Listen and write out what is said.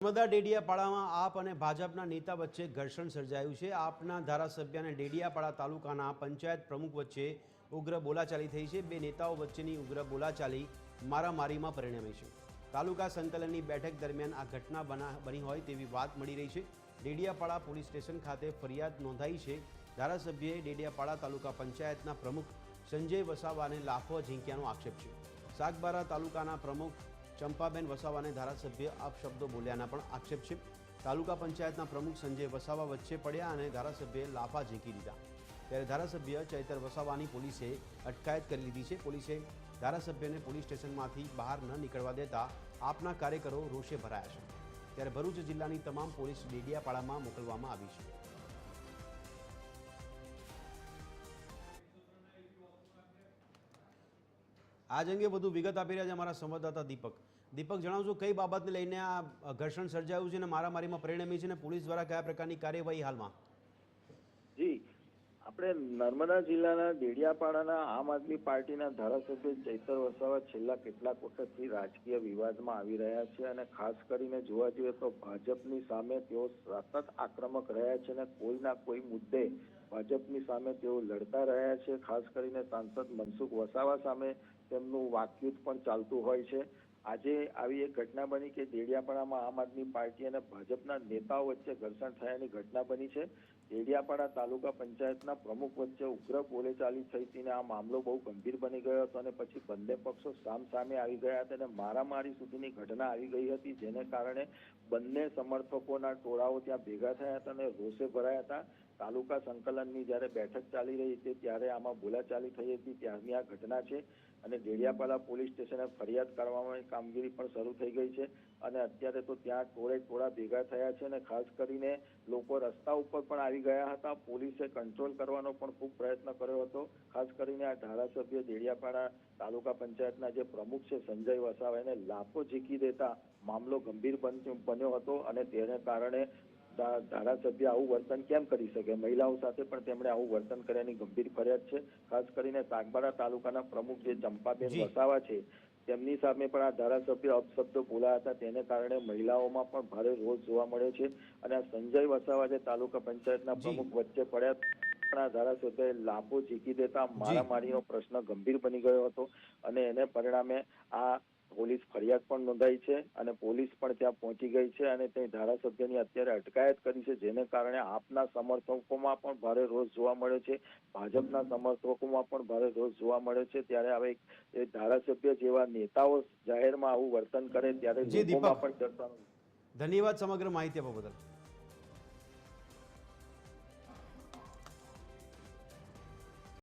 નર્મદા ડેડિયાપાડામાં આપ અને ભાજપના નેતા વચ્ચે ઘર્ષણ સર્જાયું છે. આપના ધારાસભ્ય અને ડેડિયાપાડા તાલુકાના પંચાયત પ્રમુખ વચ્ચે ઉગ્ર બોલાચાલી થઈ છે. બે નેતાઓ વચ્ચેની ઉગ્ર બોલાચાલી મારામારીમાં પરિણમી છે. તાલુકા સંકલનની બેઠક દરમિયાન આ ઘટના બના, બની હોય તેવી વાત મળી રહી છે. ડેડિયાપાડા પોલીસ સ્ટેશન ખાતે ફરિયાદ નોંધાઈ છે. ધારાસભ્યએ ડેડિયાપાડા તાલુકા પંચાયતના પ્રમુખ સંજય વસાવાને લાફો ઝીંક્યાનો આક્ષેપ છે. સાગબારા તાલુકાના પ્રમુખ ચંપાબેન વસાવાને ધારાસભ્ય આપશબ્દો બોલ્યાના પણ આક્ષેપ છે. તાલુકા પંચાયતના પ્રમુખ સંજય વસાવા વચ્ચે પડ્યા અને ધારાસભ્યએ લાફા ઝીંકી દીધા. ત્યારે ધારાસભ્ય ચૈતર વસાવાની પોલીસે અટકાયત કરી લીધી છે. પોલીસે ધારાસભ્યને પોલીસ સ્ટેશનમાંથી બહાર ન નીકળવા દેતા આપના કાર્યકરો રોષે ભરાયા છે. ત્યારે ભરૂચ જિલ્લાની તમામ પોલીસ ડેડિયાપાડામાં મોકલવામાં આવી છે. આજ અંગે વધુ વિગત આપી રહ્યા છે અમારા સંવાદદાતા દીપક. દીપક જણાવજો કઈ બાબતને લઈને આ ઘર્ષણ સર્જાયું છે અને મારામારીમાં પરિણમી છે અને પોલીસ દ્વારા કયા પ્રકારની કાર્યવાહી હાલમાં? આપણે નર્મદા જિલ્લાના ડેડિયાપાડાના આમ આદમી પાર્ટીના ધારાસભ્ય ચૈતર વસાવા છેલ્લા કેટલાક વખતથી રાજકીય વિવાદમાં આવી રહ્યા છે અને ખાસ કરીને જોવા જઈએ તો ભાજપની સામે તેઓ સતત આક્રમક રહ્યા છે અને કોઈના કોઈ મુદ્દે ભાજપની સામે તેઓ લડતા રહ્યા છે. ખાસ કરીને સાંસદ મનસુખ વસાવા સામે તેમનું વાકયુદ્ધ પણ ચાલતું હોય છે. આજે આવી એક ઘટના બની કે દેડિયાપાડામાં આમ આદમી પાર્ટી અને ભાજપના નેતાઓ વચ્ચે ઘર્ષણ થયાની ઘટના બની છે. ડેડિયાપાડા તાલુકા પંચાયતના પ્રમુખ વચ્ચે ઉગ્ર બોલેચાલી થઈ હતી આ મામલો બહુ ગંભીર બની ગયો હતો અને પછી બંને પક્ષો સામ સામે આવી ગયા હતા અને મારામારી સુધીની ઘટના આવી ગઈ હતી, જેને કારણે બંને સમર્થકોના ટોળાઓ ત્યાં ભેગા થયા હતા અને રોષે ભરાયા હતા. તાલુકા સંકલનની જ્યારે બેઠક ચાલી રહી હતી ત્યારે આમાં બોલાચાલી થઈ હતી ત્યારની આ ઘટના છે અને ડેડિયાપાડા પોલીસ સ્ટેશને ફરિયાદ કરવામાં કામગીરી પણ શરૂ થઈ ગઈ છે અને અત્યારે તો ત્યાં ટોળે ટોળા ભેગા થયા છે અને ખાસ કરીને લોકો રસ્તા ઉપર પણ આવી ગયા હતા. પોલીસે કંટ્રોલ કરવાનો પણ ખૂબ પ્રયત્ન કર્યો હતો. ખાસ કરીને આ ધારાસભ્ય ડેડિયાપાડા તાલુકા પંચાયતના જે પ્રમુખ છે, સંજય વસાવા, એને લાફો ઝીકી દેતા મામલો ગંભીર બન- બન્યો હતો અને તેને કારણે ધારાસભ્ય આવું વર્તન કેમ કરી શકે? મહિલાઓ સાથે પણ તેમણે આવું વર્તન કર્યાની ગંભીર ફરિયાદ છે. ખાસ કરીને સાગબારા તાલુકાના પ્રમુખ જે ચંપાબેન વસાવા છે તેમની સામે પણ આ ધારાસભ્ય અપશબ્દો બોલાયા હતા. તેને કારણે મહિલાઓમાં પણ ભારે રોષ જોવા મળ્યો છે અને આ સંજય વસાવા જે તાલુકા પંચાયતના પ્રમુખ વચ્ચે પડ્યા પણ આ ધારાસભ્યએ લાભો ઝીકી દેતા મારામારીનો પ્રશ્ન ગંભીર બની ગયો હતો અને એને પરિણામે આ પોલીસ ફરિયાદ પણ નોંધાઈ છે અને પોલીસ પણ ત્યાં પહોંચી ગઈ છે અને તે ધારાસભ્યની અત્યારે અટકાયત કરી છે જેને કારણે આપના સમર્થકોમાં પણ ભારે રોષ જોવા મળ્યો છે. ભાજપના સમર્થકોમાં પણ ભારે રોષ જોવા મળ્યો છે. ત્યારે હવે એ ધારાસભ્ય જેવા નેતાઓ જાહેરમાં આવું વર્તન કરે ત્યારે લોકોમાં પણ ચર્ચાનો ધન્યવાદ સમગ્ર માહિતી આપવા બદલ.